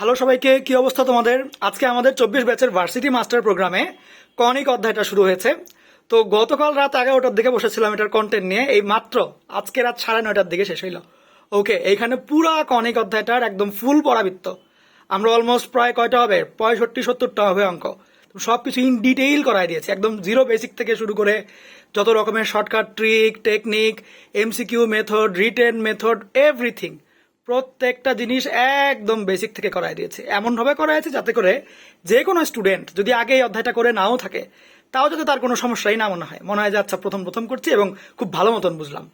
Hello সবাইকে, কি অবস্থা তোমাদের? আজকে আমাদের চব্বিশ ব্যাচের ভার্সিটি মাস্টার প্রোগ্রামে কনিক অধ্যায়টা শুরু হয়েছে। তো গতকাল রাত এগারোটার দিকে বসেছিলাম এটার কন্টেন্ট নিয়ে। এই মাত্র আজকে রাত সাড়ে নয়টার দিকে শেষ হইল। ওকে এইখানে পুরা কনিক অধ্যায়টার একদম ফুল পরাবৃত্ত। আমরা অলমোস্ট প্রায় কয়টা হবে? পঁয়ষট্টি, সত্তরটা হবে অঙ্ক। সব কিছু ইন ডিটেইল করাই দিয়েছে। একদম জিরো বেসিক থেকে শুরু করে যত রকমের shortcut trick technique MCQ method written method everything প্রত্যেকটা জিনিস একদম বেসিক থেকে করাই দিয়েছে। এমনভাবে হয়েছে যাতে করে যে কোনো স্টুডেন্ট যদি আগে এই অধ্যায়টা করে নাও থাকে, তাও যাতে তার কোনো সমস্যাই না মনে হয়। মনে হয় যে আচ্ছা প্রথম প্রথম করছি এবং খুব ভালো মতন বুঝলাম।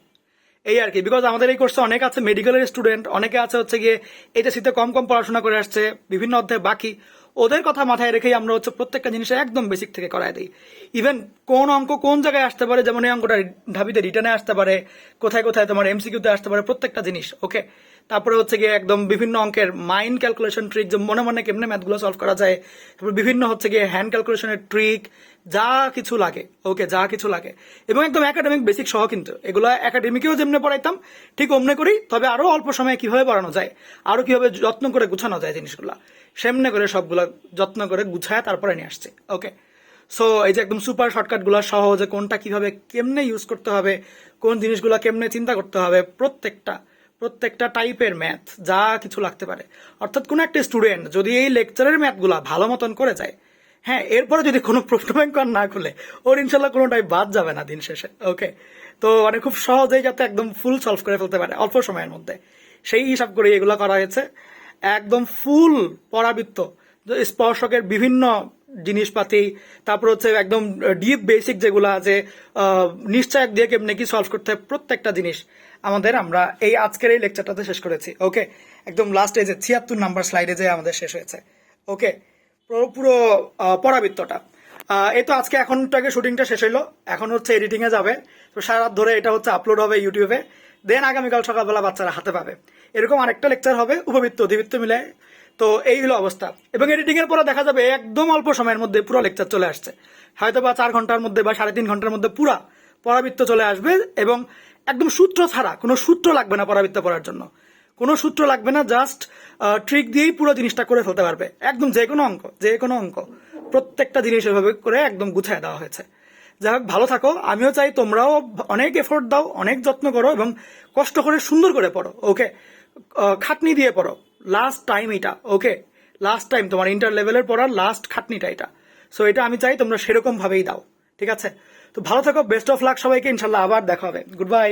এই আর কি বিকজ আমাদের এই কোর্সে অনেক আছে মেডিকেলের স্টুডেন্ট অনেকে আছে হচ্ছে গিয়ে এটা শীতে কম কম পড়াশোনা করে আসছে, বিভিন্ন অধ্যায় বাকি। ওদের কথা মাথায় রেখেই আমরা হচ্ছে প্রত্যেকটা জিনিস একদম বেসিক থেকে করায় দিই। ইভেন কোন অঙ্ক কোন জায়গায় আসতে পারে, যেমন এই অঙ্কটা ঢাবিতে রিটার্নে আসতে পারে, কোথায় কোথায় তোমার এমসিকিউতে আসতে পারে, প্রত্যেকটা জিনিস ওকে তারপরে হচ্ছে গিয়ে একদম বিভিন্ন অঙ্কের মাইন্ড ক্যালকুলেশন ট্রিক যে মনে মনে কেমনে ম্যাথগুলো সলভ করা যায়, তারপর বিভিন্ন হচ্ছে গিয়ে হ্যান্ড ক্যালকুলেশনের ট্রিক যা কিছু লাগে ওকে যা কিছু লাগে। এবং একদম একাডেমিক বেসিক সহ কিন্তু, এগুলো একাডেমিকেও যেমনি পড়াইতাম, ঠিক অমনে করি, তবে আরও অল্প সময়ে কীভাবে পড়ানো যায়, আরও কীভাবে যত্ন করে গুছানো যায় জিনিসগুলো। সেমনে করে সবগুলা যত্ন করে গুছায় তারপরে নিয়ে আসছে ওকে সো এই যে একদম সুপার শর্টকাটগুলো সহ যে কোনটা কীভাবে কেমনে ইউজ করতে হবে, কোন জিনিসগুলো কেমনে চিন্তা করতে হবে, প্রত্যেকটা প্রত্যেকটা টাইপের ম্যাথ যা কিছু লাগতে পারে। অর্থাৎ কোনো একটা স্টুডেন্ট যদি এই লেকচারের ম্যাথগুলা ভালো মতন করে যায় হ্যাঁ এরপরে যদি কোনো প্রশ্ন ব্যাংক না খুলে, ওর ইনশাল্লাহ কোনোটাই বাদ যাবে না দিন শেষে ওকে তো মানে খুব সহজেই যাতে একদম ফুল সলভ করে ফেলতে পারে অল্প সময়ের মধ্যে। সেই হিসাব করে এগুলো করা হয়েছে। একদম ফুল পরাবৃত্ত। স্পর্শকের বিভিন্ন জিনিসপাতি, তারপর হচ্ছে একদম ডিপ বেসিক যেগুলো আছে নিশ্চয়ক দিয়ে কেমনে কি সলভ করতে হয় প্রত্যেকটা জিনিস আমাদের আমরা এই আজকের এই লেকচারটাতে শেষ করেছি। ওকে একদম লাস্ট যে ছিয়াত্তর নাম্বার স্লাইডে যে আমাদের শেষ হয়েছে। ওকে পুরো পুরো পরাবৃত্তটা। এই তো আজকে এখনটাকে শুটিংটা শেষ হইল। এখন হচ্ছে এডিটিংয়ে যাবে। তো সারা ধরে এটা হচ্ছে আপলোড হবে ইউটিউবে দেন আগামীকাল সকালবেলা বাচ্চারা হাতে পাবে। এরকম আরেকটা লেকচার হবে, উপবৃত্ত, অধিবৃত্ত মিলে। তো এই হলো অবস্থা। এবং এডিটিং এর পরে দেখা যাবে একদম অল্প সময়ের মধ্যে পুরো লেকচার চলে আসছে। হয়তো বা চার ঘণ্টার মধ্যে বা সাড়ে তিন ঘণ্টার মধ্যে পুরা পরাবৃত্ত চলে আসবে এবং একদম সূত্র ছাড়া, কোনো সূত্র লাগবে না পরাবৃত্ত পড়ার জন্য। কোনো সূত্র লাগবে না জাস্ট ট্রিক দিয়েই পুরো জিনিসটা করে ফেলতে পারবে। একদম যে কোনো অঙ্ক, যে কোনো অঙ্ক, প্রত্যেকটা জিনিস এভাবে করে একদম গুছায় দেওয়া হয়েছে। যাই হোক ভালো থাকো। আমিও চাই তোমরাও অনেক এফোর্ট দাও, অনেক যত্ন করো এবং কষ্ট করে সুন্দর করে পড়ো ওকে খাটনি দিয়ে পড়ো লাস্ট টাইম এটা ওকে লাস্ট টাইম তোমার ইন্টার লেভেলের পড়ার লাস্ট খাটনিটা এটা। সো এটা আমি চাই তোমরা সেরকমভাবেই দাও, ঠিক আছে? তো ভালো থাকো বেস্ট অফ লাক সবাইকে, ইনশাল্লাহ আবার দেখা হবে। Good bye